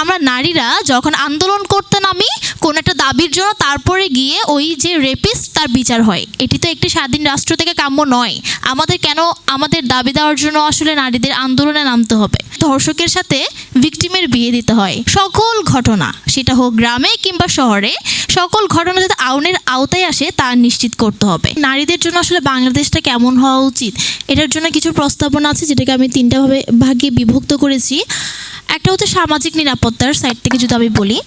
আমরা নারীরা যখন আন্দোলন করতে নামি, কোন একটা দাবির জন্য তারপরে গিয়ে ওই যে রেপিস্ট তার বিচার হয়। এটি তো একটি স্বাধীন রাষ্ট্র থেকে কাম্য নয়। আমাদের কেন আমাদের দাবি দেওয়ার জন্য আসলে নারীদের আন্দোলনে নামতে হবে? ধর্ষকের সাথে ভিকটিমের বিয়ে দিতে হয়। সকল ঘটনা, সেটা হোক গ্রামে কিংবা শহরে, সকল ঘটনা যাতে আউনের আওতায় আসে তা নিশ্চিত করতে হবে। নারীদের জন্য আসলে বাংলাদেশটা কেমন হওয়া উচিত? এটার জন্য কিছু প্রস্তাবনা আছে, যেটাকে আমি তিনটা ভাবে ভাগে বিভক্ত করেছি। একটা হচ্ছে সামাজিক নিরাপত্তার সাইড থেকে যদি আমি বলি,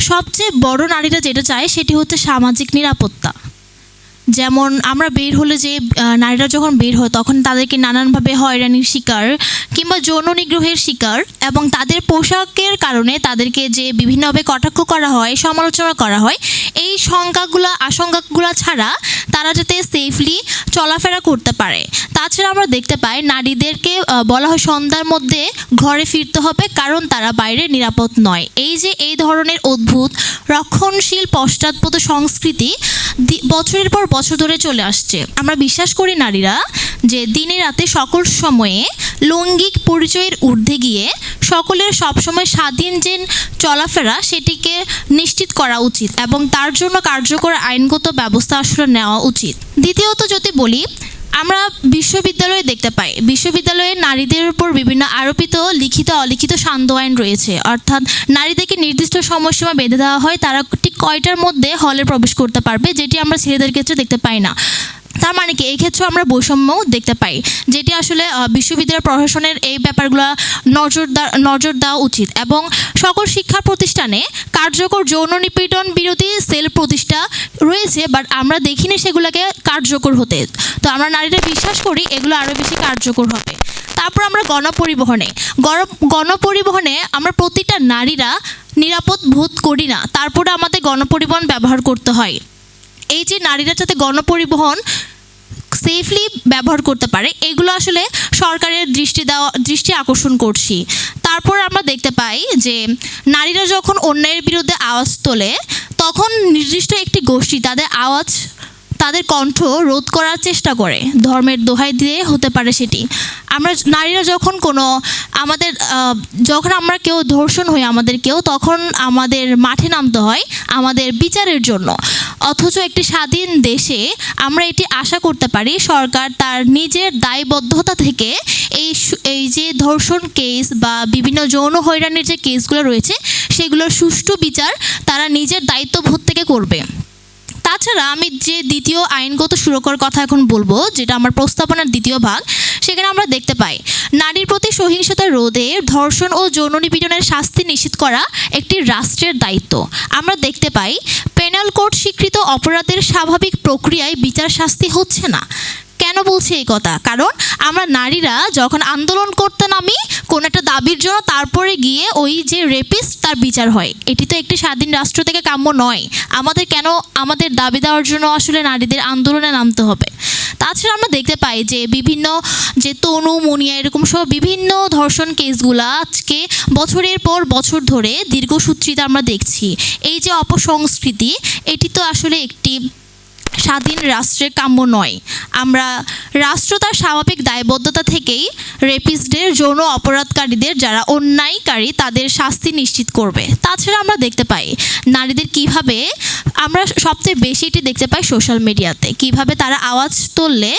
সবচেয়ে বড় নারীরা যেটা চায় সেটি হচ্ছে সামাজিক নিরাপত্তা। যেমন আমরা বের হলে যে নারীরা যখন বের হয়, তখন তাদেরকে নানানভাবে হয়রানির শিকার কিংবা যৌন নিগ্রহের শিকার এবং তাদের পোশাকের কারণে তাদেরকে যে বিভিন্নভাবে কটাক্ষ করা হয়, সমালোচনা করা হয়, এই শঙ্কাগুলো আশঙ্কাগুলো ছাড়া তারা যাতে সেফলি চলাফেরা করতে পারে। তাছাড়া আমরা দেখতে পাই নারীদেরকে বলা হয় সন্ধ্যার মধ্যে ঘরে ফিরতে হবে কারণ তারা বাইরে নিরাপদ নয়। এই যে, এই ধরনের অদ্ভুত, রক্ষণশীল, পশ্চাৎপদ সংস্কৃতি বছরের পর বছর ধরে চলে আসছে। আমরা বিশ্বাস করি নারীরা যে দিনে রাতে সকল সময়ে লৈঙ্গিক পরিচয়ের ঊর্ধ্বে গিয়ে সকলের সবসময় স্বাধীন যে চলাফেরা সেটিকে নিশ্চিত করা উচিত এবং তার জন্য কার্যকর আইনগত ব্যবস্থা আসলে নেওয়া উচিত। দ্বিতীয়ত যদি বলি আমরা বিশ্ববিদ্যালয়ে দেখতে পাই। বিশ্ববিদ্যালয়ে নারীদের উপর বিভিন্ন আরোপিত লিখিত, অলিখিত সান্ধ্য আইন রয়েছে। অর্থাৎ নারীদেরকে নির্দিষ্ট সময়সীমা বেঁধে দেওয়া হয়। তারা ঠিক কয়টার মধ্যে হলে প্রবেশ করতে পারবে, যেটি আমরা ছেলেদের ক্ষেত্রে দেখতে পাই না। তার মানে কি? এই আমরা বৈষম্য দেখতে পাই। যেটি আসলে বিশ্ববিদ্যালয় প্রশাসনের এই ব্যাপারগুলো নজরদার নজর দেওয়া উচিত এবং সকল শিক্ষা প্রতিষ্ঠানে কার্যকর যৌন নিপীড়ন বিরোধী সেল প্রতিষ্ঠা রয়েছে বাট আমরা দেখিনি সেগুলোকে কার্যকর হতে। তো আমরা নারীরা বিশ্বাস করি এগুলো আরও বেশি কার্যকর হবে। তারপর আমরা গণপরিবহনে। গণ- গণপরিবহনে আমরা প্রতিটা নারীরা নিরাপদ বোধ করি না। তারপরে আমাদের গণপরিবহন ব্যবহার করতে হয়। এই যে নারীরা যাতে গণপরিবহন সেফলি ব্যবহার করতে পারে, এগুলো আসলে সরকারের দৃষ্টি দেওয়া, দৃষ্টি আকর্ষণ করছি। তারপর আমরা দেখতে পাই যে নারীরা যখন অন্যায়ের বিরুদ্ধে আওয়াজ তোলে, তখন নির্দিষ্ট একটি গোষ্ঠী তাদের আওয়াজ তাদের কণ্ঠ রোধ করার চেষ্টা করে। ধর্মের দোহাই দিয়ে হতে পারে সেটি। আমরা নারীরা যখন কোনো আমাদের যখন আমরা কেউ ধর্ষণ হই আমাদের কেউ, তখন আমাদের মাঠে নামতে হয় আমাদের বিচারের জন্য। অথচ একটি স্বাধীন দেশে আমরা এটি আশা করতে পারি, সরকার তার নিজের দায়বদ্ধতা থেকে এই এই যে ধর্ষণ কেস বা বিভিন্ন যৌন হয়রানির যে কেসগুলো রয়েছে, সেগুলোর সুষ্ঠু বিচার তারা নিজের দায়িত্ববোধ থেকে করবে। তাছাড়া আমি যে দ্বিতীয় আইনগত সুরক্ষার কথা এখন বলব, যেটা আমার প্রস্তাবনার দ্বিতীয় ভাগ, সেখানে আমরা দেখতে পাই, নারীর প্রতি সহিংসতা রোধে ধর্ষণ ও যৌন নিপীড়নের শাস্তি নিশ্চিত করা একটি রাষ্ট্রের দায়িত্ব। আমরা দেখতে পাই, পেনাল কোর্ট স্বীকৃত অপরাধের স্বাভাবিক প্রক্রিয়ায় বিচার শাস্তি হচ্ছে না। কেন বলছি এই কথা? কারণ আমরা নারীরা যখন আন্দোলন করতে নামি, কোন একটা দাবির জন্য তারপরে গিয়ে ওই যে রেপিস্ট তার বিচার হয়। এটি তো একটি স্বাধীন রাষ্ট্র থেকে কাম্য নয়। আমাদের কেন আমাদের দাবি দেওয়ার জন্য আসলে নারীদের আন্দোলনে নামতে হবে? তাছাড়া আমরা দেখতে পাই যে বিভিন্ন যে তনু, মুনিয়া এরকম সব বিভিন্ন ধর্ষণ কেসগুলো আজকে বছরের পর বছর ধরে দীর্ঘসূত্রিতা আমরা দেখছি। এই যে অপসংস্কৃতি, এটি তো আসলে একটি স্বাধীন রাষ্ট্রের কাম্য নয়। আমরা রাষ্ট্র তার স্বাভাবিক দায়বদ্ধতা থেকেই রেপিস্টদের, যৌন অপরাধকারীদের, যারা অন্যায়কারী, তাদের শাস্তি নিশ্চিত করবে। তাছাড়া আমরা দেখতে পাই নারীদের কীভাবে আমরা সবচেয়ে বেশি এটি দেখতে পাই সোশ্যাল মিডিয়াতে। কীভাবে তারা আওয়াজ তুললে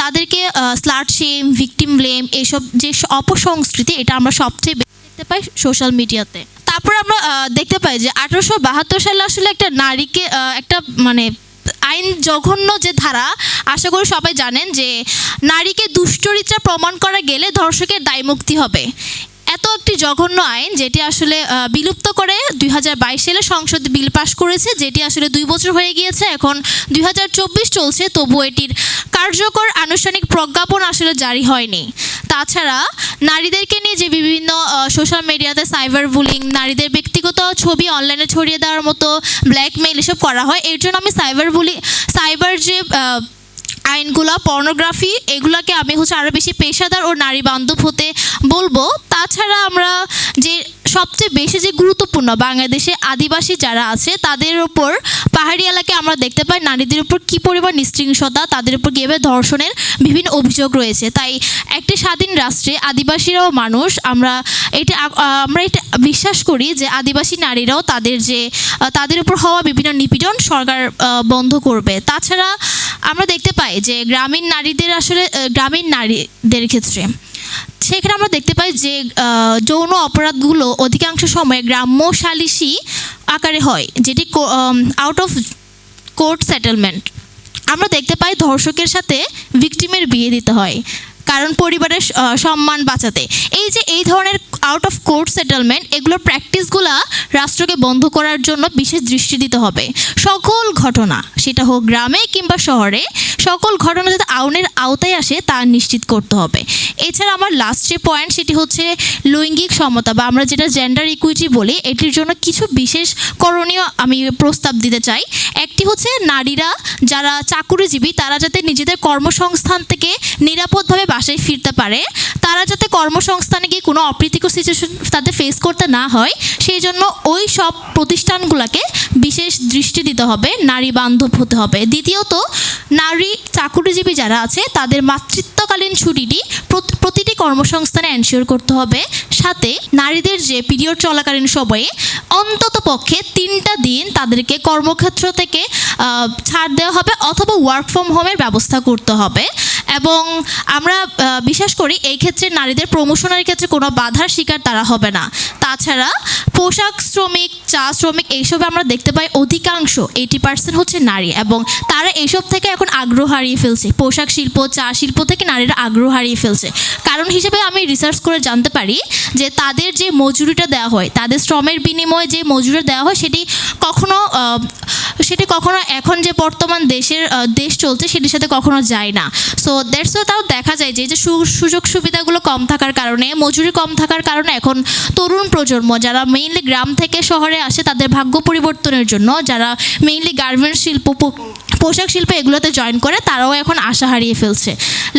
তাদেরকে স্লাট শেম ভিকটিম ব্লেম এসব যে অপসংস্কৃতি, এটা আমরা সবচেয়ে বেশি দেখতে পাই সোশ্যাল মিডিয়াতে। তারপর আমরা দেখতে পাই যে আঠারোশো বাহাত্তর সালে আসলে একটা নারীকে একটা মানে আইন জঘন্য যে ধারা, আশা করি সবাই জানেন যে নারীকে দুশ্চরিত্রা প্রমাণ করা গেলে ধর্ষকের দায়মুক্তি হবে। এত একটি জঘন্য আইন যেটি আসলে বিলুপ্ত করে দুই হাজার বাইশ সালে সংসদ বিল পাশ করেছে, যেটি আসলে দুই বছর হয়ে গিয়েছে, এখন দুই হাজার চব্বিশ চলছে তবু এটির কার্যকর আনুষ্ঠানিক প্রজ্ঞাপন আসলে জারি হয়নি। তাছাড়া নারীদেরকে নিয়ে যে বিভিন্ন সোশ্যাল মিডিয়াতে সাইবার বুলিং নারীদের ব্যক্তিগত ছবি অনলাইনে ছড়িয়ে দেওয়ার মতো ব্ল্যাকমেইল এসব করা হয়, এর জন্য আমি সাইবার বুলিং সাইবার যে আইনগুলো, পর্নোগ্রাফি, এগুলোকে আমি হচ্ছে আরও বেশি পেশাদার ও নারী বান্ধব হতে বলব। তাছাড়া আমরা যে সবচেয়ে বেশি যে গুরুত্বপূর্ণ বাংলাদেশে আদিবাসী যারা আছে, তাদের ওপর পাহাড়ি এলাকায় আমরা দেখতে পাই নারীদের উপর কী পরিমাণ নিঃশৃংসতা তাদের উপর কীভাবে ধর্ষণের বিভিন্ন অভিযোগ রয়েছে। তাই একটি স্বাধীন রাষ্ট্রে আদিবাসীরাও মানুষ, আমরা এটা আমরা এটা বিশ্বাস করি যে আদিবাসী নারীরাও তাদের যে, তাদের উপর হওয়া বিভিন্ন নিপীড়ন সরকার বন্ধ করবে। তাছাড়া আমরা দেখতে পাই যে গ্রামীণ নারীদের আসলে গ্রামীণ নারীদের ক্ষেত্রে, সেখানে আমরা দেখতে পাই যে যৌন অপরাধগুলো অধিকাংশ সময় গ্রাম্য সালিসি আকারে হয়, যেটি আউট অফ কোর্ট সেটেলমেন্ট আমরা দেখতে পাই ধর্ষকের সাথে ভিকটিমের বিয়ে দিতে হয়। কারণ পরিবারের সম্মান বাঁচাতে। এই যে এই ধরনের আউট অফ কোর্ট সেটেলমেন্ট এগুলোর প্র্যাকটিসগুলো রাষ্ট্রকে বন্ধ করার জন্য বিশেষ দৃষ্টি দিতে হবে। সকল ঘটনা, সেটা হোক গ্রামে কিংবা শহরে সকল ঘটনা যাতে আইনের আওতায় আসে, তা নিশ্চিত করতে হবে। এছাড়া আমার লাস্ট যে পয়েন্ট সেটি হচ্ছে লৈঙ্গিক সমতা বা আমরা যেটা জেন্ডার ইকুইটি বলি, এটির জন্য কিছু বিশেষ করণীয় আমি প্রস্তাব দিতে চাই। একটি হচ্ছে নারীরা যারা চাকুরিজীবী, তারা যাতে নিজেদের কর্মসংস্থান থেকে নিরাপদভাবে বাসায় ফিরতে পারে। তারা যাতে কর্মসংস্থানে গিয়ে কোনো অপ্রীতিকর সিচুয়েশন তাদের ফেস করতে না হয়, সেই জন্য ওই সব প্রতিষ্ঠানগুলোকে বিশেষ দৃষ্টি দিতে হবে, নারী বান্ধব হতে হবে। দ্বিতীয়ত, নারী চাকুরিজীবী যারা আছে, তাদের মাতৃত্বকালীন ছুটিটি প্রতিটি কর্মসংস্থানে এনশিওর করতে হবে। সাথে, নারীদের যে পিরিয়ড চলাকালীন সময়ে অন্তত পক্ষে তিনটা দিন তাদেরকে কর্মক্ষেত্র থেকে ছাড় দেওয়া হবে অথবা ওয়ার্ক ফ্রম হোমের ব্যবস্থা করতে হবে। এবং আমরা বিশ্বাস করি এই ক্ষেত্রে নারীদের প্রমোশনের ক্ষেত্রে কোনো বাধার শিকার তারা হবে না। তাছাড়া পোশাক শ্রমিক, চা শ্রমিক এইসবে আমরা দেখতে পাই অধিকাংশ এইটি পার্সেন্ট হচ্ছে নারী এবং তারা এইসব থেকে এখন আগ্রহ হারিয়ে ফেলছে। পোশাক শিল্প, চা শিল্প থেকে নারীরা আগ্রহ হারিয়ে ফেলছে। কারণ হিসেবে আমি রিসার্চ করে জানতে পারি যে তাদের যে মজুরিটা দেওয়া হয়, তাদের শ্রমের বিনিময়ে যে মজুরি দেওয়া হয়, সেটি কখনো সেটি কখনো এখন যে বর্তমান দেশের দেশ চলছে সেটির সাথে কখনো যায় না। সো দ্যাটস তাও দেখা যায় যে যে সুযোগ সুবিধাগুলো কম থাকার কারণে, মজুরি কম থাকার কারণে এখন তরুণ প্রজন্ম, যারা মেইনলি গ্রাম থেকে শহরে আসে, তাদের ভাগ্য পরিবর্তনের জন্য, যারা মেইনলি গার্মেন্টস শিল্প পোশাক শিল্প এগুলোতে জয়েন করে, তারাও এখন আশা হারিয়ে ফেলছে।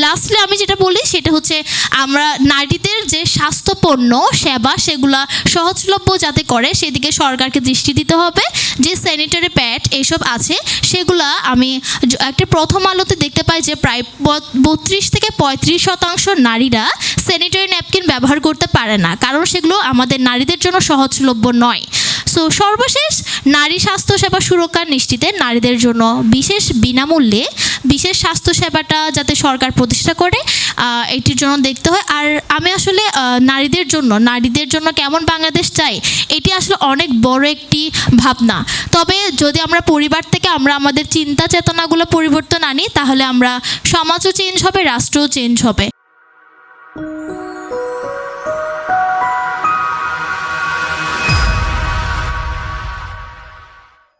লাস্টলি আমি যেটা বলি, সেটা হচ্ছে আমরা নারীদের যে স্বাস্থ্যপণ্য, সেবা, সেগুলা সহজলভ্য যাতে করে, সেদিকে সরকারকে দৃষ্টি দিতে হবে। যে স্যানিটারি প্যাড এইসব আছে, সেগুলা আমি একটা প্রথম আলোতে দেখতে পাই যে প্রায় বত্রিশ থেকে পঁয়ত্রিশ শতাংশ নারীরা স্যানিটারি ন্যাপকিন ব্যবহার করতে পারে না, কারণ সেগুলো আমাদের নারীদের জন্য সহজলভ্য নয়। সো সর্বশেষ নারী স্বাস্থ্যসেবা সুরক্ষা নিশ্চিতে নারীদের জন্য বিশেষ বিনামূল্যে বিশেষ স্বাস্থ্যসেবাটা যাতে সরকার প্রতিষ্ঠা করে এটির জন্য দেখতে হয়। আর আমি আসলে নারীদের জন্য নারীদের জন্য কেমন বাংলাদেশ চাই, এটি আসলে অনেক বড় একটি ভাবনা। তবে যদি আমরা পরিবার থেকে আমরা আমাদের চিন্তা চেতনাগুলো পরিবর্তন আনি, তাহলে আমরা সমাজও চেঞ্জ হবে, রাষ্ট্রও চেঞ্জ হবে।